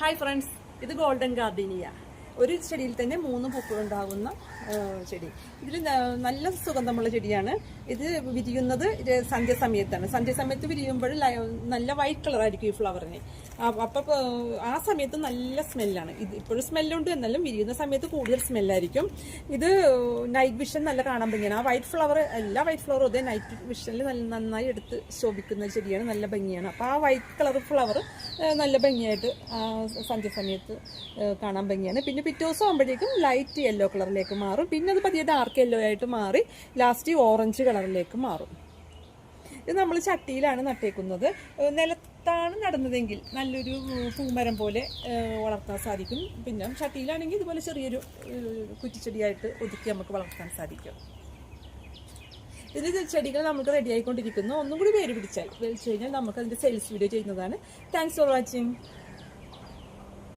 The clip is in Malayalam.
ഹായ് ഫ്രണ്ട്സ് ഇത് ഗോൾഡൻ ഗാർഡീനിയ ഒരു ചെടിയിൽ തന്നെ മൂന്ന് പൂക്കൾ ഉണ്ടാകുന്ന ചെടി. ഇതിൽ നല്ല സുഗന്ധമുള്ള ചെടിയാണ്. ഇത് വിരിയുന്നത് സന്ധ്യസമയത്താണ്. സന്ധ്യസമയത്ത് വിരിയുമ്പോൾ നല്ല വൈറ്റ് കളറായിരിക്കും ഈ ഫ്ലവറിന് അപ്പോൾ ആ സമയത്ത് നല്ല സ്മെല്ലാണ് ഇത് ഇപ്പോഴും സ്മെല്ലുണ്ട് എന്നാലും വിരിയുന്ന സമയത്ത് കൂടുതൽ സ്മെല്ലായിരിക്കും ഇത് നൈറ്റ് വിഷൻ നല്ല കാണാൻ ഭംഗിയാണ്. ആ വൈറ്റ് ഫ്ലവർ എല്ലാ വൈറ്റ് ഫ്ലവറും അതേ നൈറ്റ് വിഷനിൽ നല്ല നന്നായി എടുത്ത് ശോഭിക്കുന്ന ചെടിയാണ്. നല്ല ഭംഗിയാണ്. അപ്പോൾ ആ വൈറ്റ് കളർ ഫ്ലവർ നല്ല ഭംഗിയായിട്ട് സന്ധ്യ സമയത്ത് കാണാൻ ഭംഗിയാണ്. പിന്നെ പിറ്റേ ദിവസം ആകുമ്പോഴേക്കും ലൈറ്റ് യെല്ലോ കളറിലേക്ക് മാറും. പിന്നെ അത് പതിയെ ഡാർക്ക് യെല്ലോ ആയിട്ട് മാറി ലാസ്റ്റ് ഓറഞ്ച് കളറിലേക്ക് മാറും. ഇത് നമ്മൾ ചട്ടിയിലാണ് നട്ടേക്കുന്നത്. നിലത്താണ് നടന്നതെങ്കിൽ നല്ലൊരു പൂമരം പോലെ വളർത്താൻ സാധിക്കും. പിന്നെ ചട്ടിയിലാണെങ്കിൽ ഇതുപോലെ ചെറിയൊരു കുറ്റിച്ചെടിയായിട്ട് ഒതുക്കി നമുക്ക് വളർത്താൻ സാധിക്കും. ഇതിൽ ചെടികൾ നമുക്ക് റെഡി ആയിക്കൊണ്ടിരിക്കുന്നു. ഒന്നും കൂടി പേര് പിടിച്ചാൽ. വലിച്ചു കഴിഞ്ഞാൽ നമുക്ക് അതിന്റെ സെയിൽസ് വീഡിയോ ചെയ്യുന്നതാണ്. Thanks for watching